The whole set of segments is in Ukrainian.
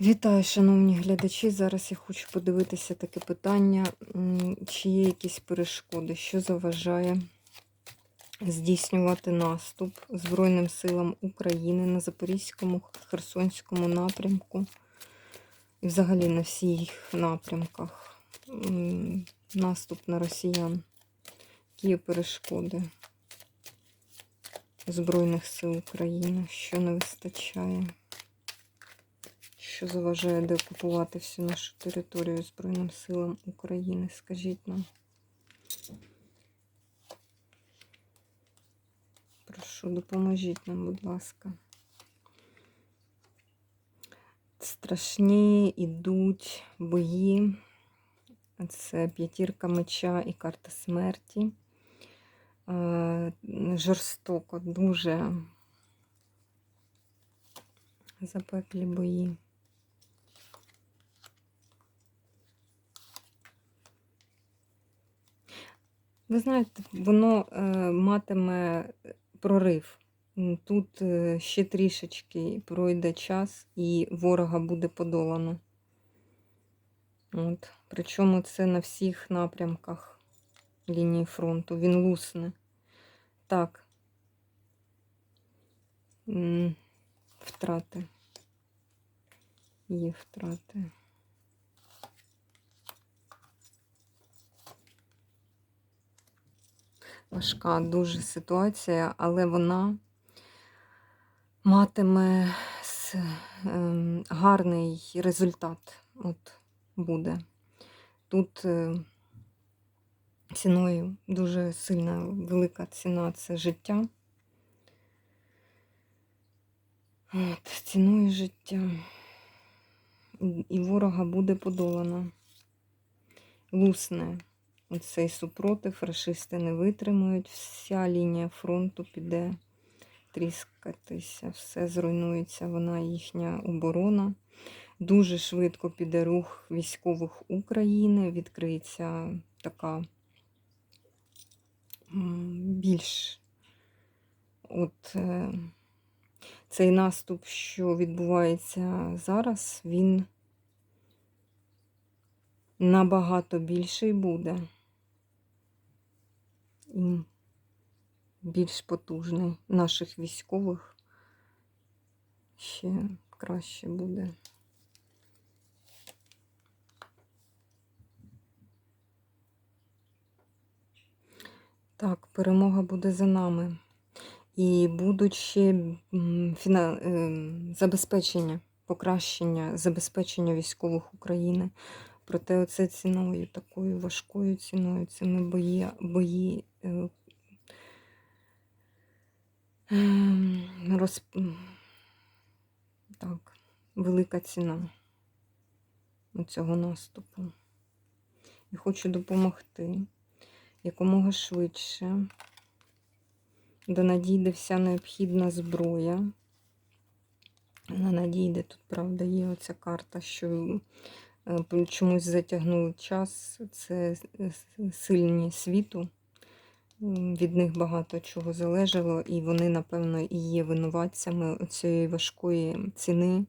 Вітаю, шановні глядачі. Зараз я хочу подивитися таке питання, чи є якісь перешкоди, що заважає здійснювати наступ Збройним силам України на Запорізькому, Херсонському напрямку і взагалі на всіх напрямках. Наступ на росіян. Які є перешкоди Збройних сил України, що не вистачає? Що заважає деокупувати всю нашу територію Збройним силам України, скажіть нам. Прошу, допоможіть нам, будь ласка. Страшні ідуть бої. Це п'ятірка меча і карта смерті. Е, Жорстоко, дуже запеклі бої. Ви знаєте, воно е, матиме прорив. Тут е, ще трішечки пройде час, і ворога буде подолано. От. Причому це на всіх напрямках лінії фронту. Він лусне. Так. Втрати. Є втрати. Важка дуже ситуація, але вона матиме ем, гарний результат. От буде. Тут е, ціною дуже сильна велика ціна це життя. От, ціною життя. І- ворога буде подолано. Лусне Оцей супротив, рашисти не витримують, вся лінія фронту піде тріскатися, все зруйнується, вона їхня оборона. Дуже швидко піде рух військових України, відкриється така більш от е, цей наступ, що відбувається зараз, він набагато більший буде і більш потужний наших військових ще краще буде. Так, перемога буде за нами. І будуть ще фіна... ем, забезпечення, покращення забезпечення військових України. Проте оце ціною, такою важкою ціною, цими бої, бої е, ем, роз... так, велика ціна цього наступу. І хочу допомогти якомога швидше, де надійде вся необхідна зброя. Вона надійде, тут, правда, є оця карта, що чомусь затягнули час. Це сильні світу. Від них багато чого залежало, і вони, напевно, і є винуватцями цієї важкої ціни,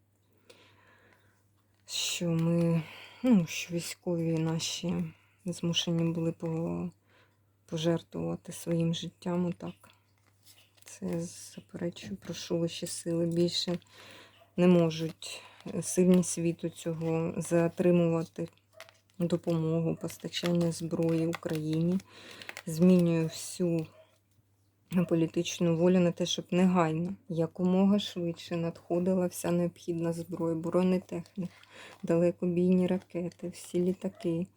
що ми, ну, що військові наші змушені були по- пожертвувати своїм життям. Отак. Це заперечую, прошу вищі сили більше не можуть е, сильні світу цього затримувати допомогу, постачання зброї Україні. Змінюю всю політичну волю на те, щоб негайно, якомога швидше надходила вся необхідна зброя, бронетехніка, далекобійні ракети, всі літаки,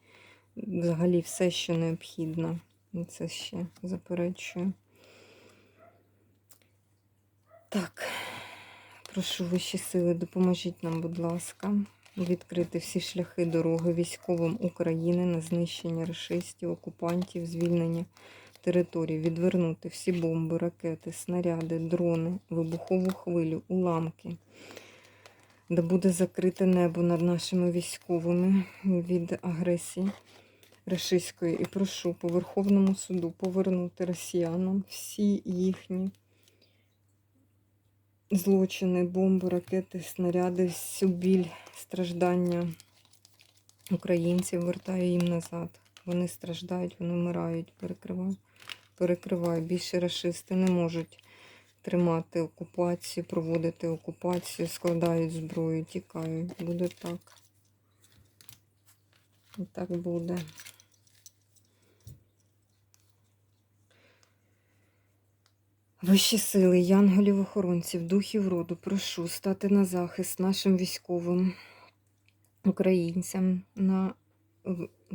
взагалі все, що необхідно. Це ще заперечую. Так, прошу вищі сили, допоможіть нам, будь ласка, відкрити всі шляхи дороги військовим України на знищення рашистів, окупантів, звільнення територій, відвернути всі бомби, ракети, снаряди, дрони, вибухову хвилю, уламки. Де буде закрите небо над нашими військовими від агресії рашистської. І прошу по Верховному суду повернути росіянам всі їхні злочини, бомби, ракети, снаряди, всю біль, страждання українців вертаю їм назад. Вони страждають, вони вмирають, перекриваю. Перекриваю. Більше расисти не можуть тримати окупацію, проводити окупацію, складають зброю, тікають. Буде так. І так буде. Вищі сили, янголів-охоронців, духів роду, прошу стати на захист нашим військовим українцям, на,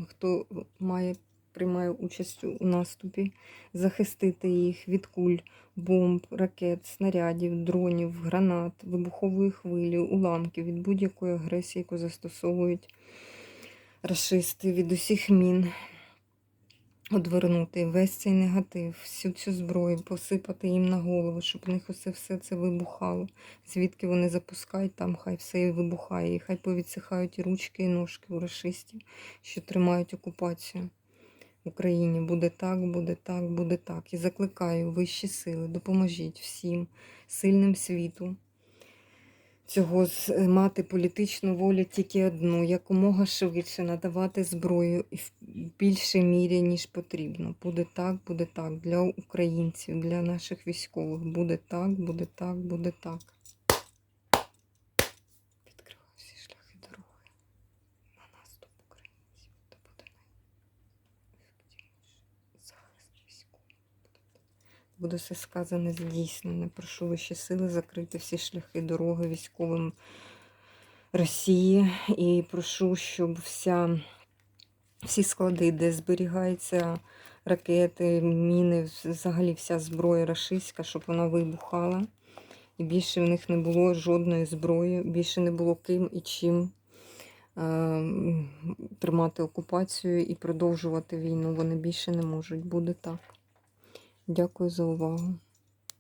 хто має, приймає участь у наступі, захистити їх від куль, бомб, ракет, снарядів, дронів, гранат, вибухової хвилі, уламків, від будь-якої агресії, яку застосовують рашисти, від усіх мін. Одвернути весь цей негатив, всю цю зброю, посипати їм на голову, щоб в них усе все це вибухало. Звідки вони запускають, там хай все і вибухає. І хай повідсихають і ручки, і ножки у рашистів, що тримають окупацію Україні. Буде так, буде так, буде так. І закликаю вищі сили, допоможіть всім сильним світу. Цього мати політичну волю тільки одну, якомога швидше надавати зброю і більшій мірі, ніж потрібно. Буде так, буде так. Для українців, для наших військових. Буде так, буде так, буде так. Відкриваю всі шляхи дороги на наступ українців. Та буде найефективніше. Захист військових. Буде. Все сказане, здійснене. Прошу вищі сили закрити всі шляхи дороги військовим Росії. І прошу, щоб вся, всі склади, де зберігаються ракети, міни, взагалі вся зброя рашистська, щоб вона вибухала. І більше в них не було жодної зброї, більше не було ким і чим е, тримати окупацію і продовжувати війну. Вони більше не можуть. Буде так. Дякую за увагу.